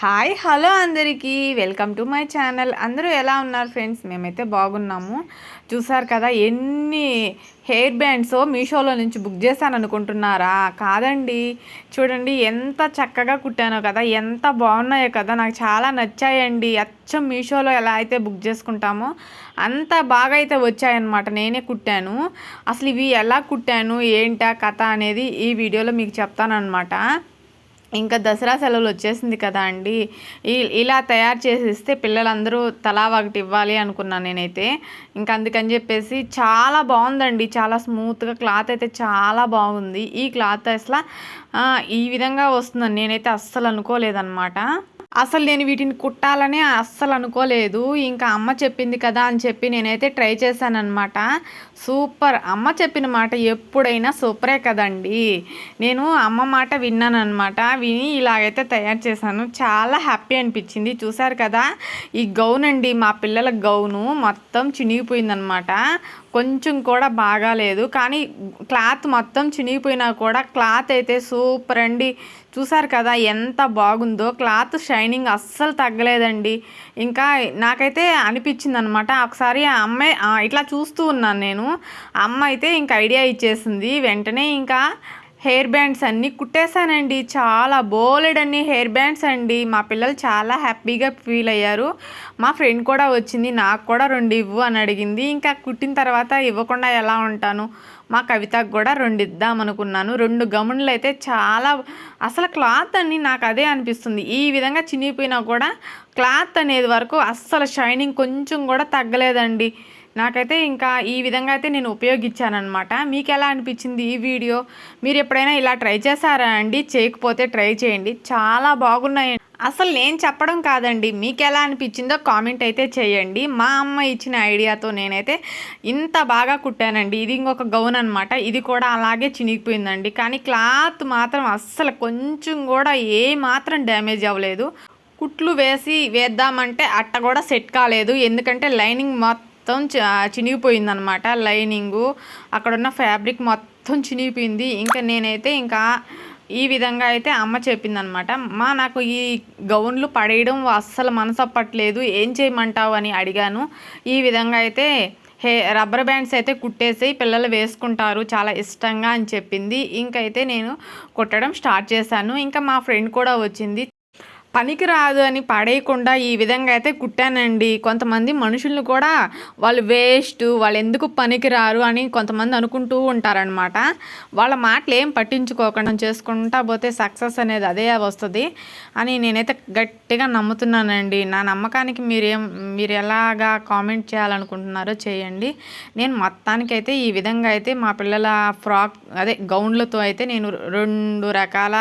Hi hello అందరికీ. Welcome to my channel. అందరూ ఎలా ఉన్నారు ఫ్రెండ్స్? మేమైతే బాగున్నాము. చూసారు కదా ఎన్ని హెయిర్ బ్యాండ్స్ మీషోలో నుంచి బుక్ చేశాను అనుకుంటున్నారా కాదండి. చూడండి ఎంత చక్కగా కుట్టానో కదా ఎంత బాగున్నాయో కదా నాకు చాలా నచ్చాయండి. అచ్చం మీషోలో ఎలా అయితే బుక్ చేసుకుంటామో అంత బాగా అయితే వచ్చాయన్నమాట. నేనే కుట్టాను. అసలు ఇవి ఎలా కుట్టాను ఏంటా కథ అనేది ఈ వీడియోలో మీకు చెప్తానమాట ఇంకా దసరా సెలవులు వచ్చేసింది కదా అండి. ఇలా తయారు చేసి ఇస్తే పిల్లలందరూ తలా ఒకటి ఇవ్వాలి అనుకున్నాను నేనైతే. ఇంకా అందుకని చెప్పేసి చాలా బాగుందండి. చాలా స్మూత్గా క్లాత్ అయితే చాలా బాగుంది. ఈ క్లాత్ అసలు ఈ విధంగా వస్తుందని నేనైతే అస్సలు అనుకోలేదన్నమాట. అసలు నేను వీటిని కుట్టాలని అస్సలు అనుకోలేదు. ఇంకా అమ్మ చెప్పింది కదా అని చెప్పి నేనైతే ట్రై చేశానమాట సూపర్. అమ్మ చెప్పిన మాట ఎప్పుడైనా సూపరే కదండి. నేను అమ్మ మాట విన్నానమాట విని ఇలాగైతే తయారు చేశాను. చాలా హ్యాపీ అనిపించింది. చూసారు కదా? ఈ గౌన్ అండి మా పిల్లల గౌను మొత్తం చినిగిపోయిందనమాట కొంచెం కూడా బాగాలేదు. కానీ క్లాత్ మొత్తం చినిగిపోయినా కూడా క్లాత్ అయితే సూపర్ అండి. చూసారు కదా ఎంత బాగుందో. క్లాత్ షైనింగ్ అస్సలు తగ్గలేదండి. ఇంకా నాకైతే అనిపించింది అనమాట ఒకసారి ఆ అమ్మాయి ఇట్లా చూస్తూ ఉన్నాను నేను. అమ్మ అయితే ఇంకా ఐడియా ఇచ్చేసింది. వెంటనే ఇంకా హెయిర్ బ్యాండ్స్ అన్నీ కుట్టేశానండి. చాలా బోలెడ్ అన్ని హెయిర్ బ్యాండ్స్ అండి. మా పిల్లలు చాలా హ్యాపీగా ఫీల్ అయ్యారు. మా ఫ్రెండ్ కూడా వచ్చింది. నాకు కూడా రెండు ఇవ్వు అని అడిగింది. ఇంకా కుట్టిన తర్వాత ఇవ్వకుండా ఎలా ఉంటాను? మా కవితకు కూడా రెండు ఇద్దాం అనుకున్నాను. రెండు గమనులు అయితే చాలా అసలు క్లాత్ అని నాకు అదే అనిపిస్తుంది. ఈ విధంగా చినిగిపోయినా కూడా క్లాత్ అనేది వరకు అస్సలు షైనింగ్ కొంచెం కూడా తగ్గలేదండి. నాకైతే ఇంకా ఈ విధంగా అయితే నేను ఉపయోగించానమాట మీకు ఎలా అనిపించింది ఈ వీడియో? మీరు ఎప్పుడైనా ఇలా ట్రై చేశారా అండి? చేయకపోతే ట్రై చేయండి. చాలా బాగున్నాయి. అసలు నేను చెప్పడం కాదండి. మీకు ఎలా అనిపించిందో కామెంట్ అయితే చేయండి. మా అమ్మ ఇచ్చిన ఐడియాతో నేనైతే ఇంత బాగా కుట్టానండి. ఇది ఇంకొక గౌన్ అనమాట ఇది కూడా అలాగే చినిగిపోయిందండి. కానీ క్లాత్ మాత్రం అస్సలు కొంచెం కూడా ఏ మాత్రం డ్యామేజ్ అవ్వలేదు. కుట్లు వేసి వేద్దామంటే అట్ట కూడా సెట్ కాలేదు. ఎందుకంటే లైనింగ్ మొత్తం మొత్తం చినిగిపోయిందనమాట లైనింగు. అక్కడున్న ఫ్యాబ్రిక్ మొత్తం చినిగిపోయింది. ఇంకా నేనైతే ఇంకా ఈ విధంగా అయితే అమ్మ చెప్పిందనమాట మా నాకు ఈ గౌన్లు పడేయడం అస్సలు మనసప్పట్లేదు ఏం చేయమంటావు? అని అడిగాను. ఈ విధంగా అయితే హే రబ్బర్ బ్యాండ్స్ అయితే కుట్టేసి పిల్లలు వేసుకుంటారు చాలా ఇష్టంగా అని చెప్పింది. ఇంకైతే నేను కుట్టడం స్టార్ట్ చేశాను. ఇంకా మా ఫ్రెండ్ కూడా వచ్చింది. పనికి రాదు అని పడేయకుండా ఈ విధంగా అయితే కుట్టానండి. కొంతమంది మనుషులను కూడా వాళ్ళు వేస్ట్ వాళ్ళు ఎందుకు పనికి రారు అని కొంతమంది అనుకుంటూ ఉంటారనమాట వాళ్ళ మాటలు ఏం పట్టించుకోకుండా చేసుకుంటా పోతే సక్సెస్ అనేది అదే వస్తుంది అని నేనైతే గట్టిగా నమ్ముతున్నానండి. నా నమ్మకానికి మీరేం మీరు ఎలాగా కామెంట్ చేయాలనుకుంటున్నారో చేయండి. నేను మొత్తానికైతే ఈ విధంగా అయితే మా పిల్లల ఫ్రాక్ అదే గౌన్లతో అయితే నేను రెండు రకాల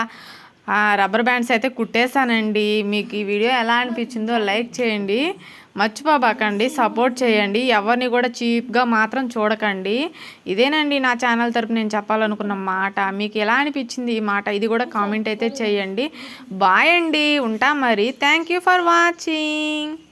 రబ్బర్ బ్యాండ్స్ అయితే కుట్టేశానండి. మీకు ఈ వీడియో ఎలా అనిపించిందో లైక్ చేయండి. మర్చిపోబాకండి సపోర్ట్ చేయండి. ఎవరిని కూడా చీప్గా మాత్రం చూడకండి. ఇదేనండి నా ఛానల్ తరపు నేను చెప్పాలనుకున్న మాట. మీకు ఎలా అనిపించింది ఈ మాట? ఇది కూడా కామెంట్ అయితే చేయండి. బాయ్ అండి. ఉంటా మరి. Thank for watching.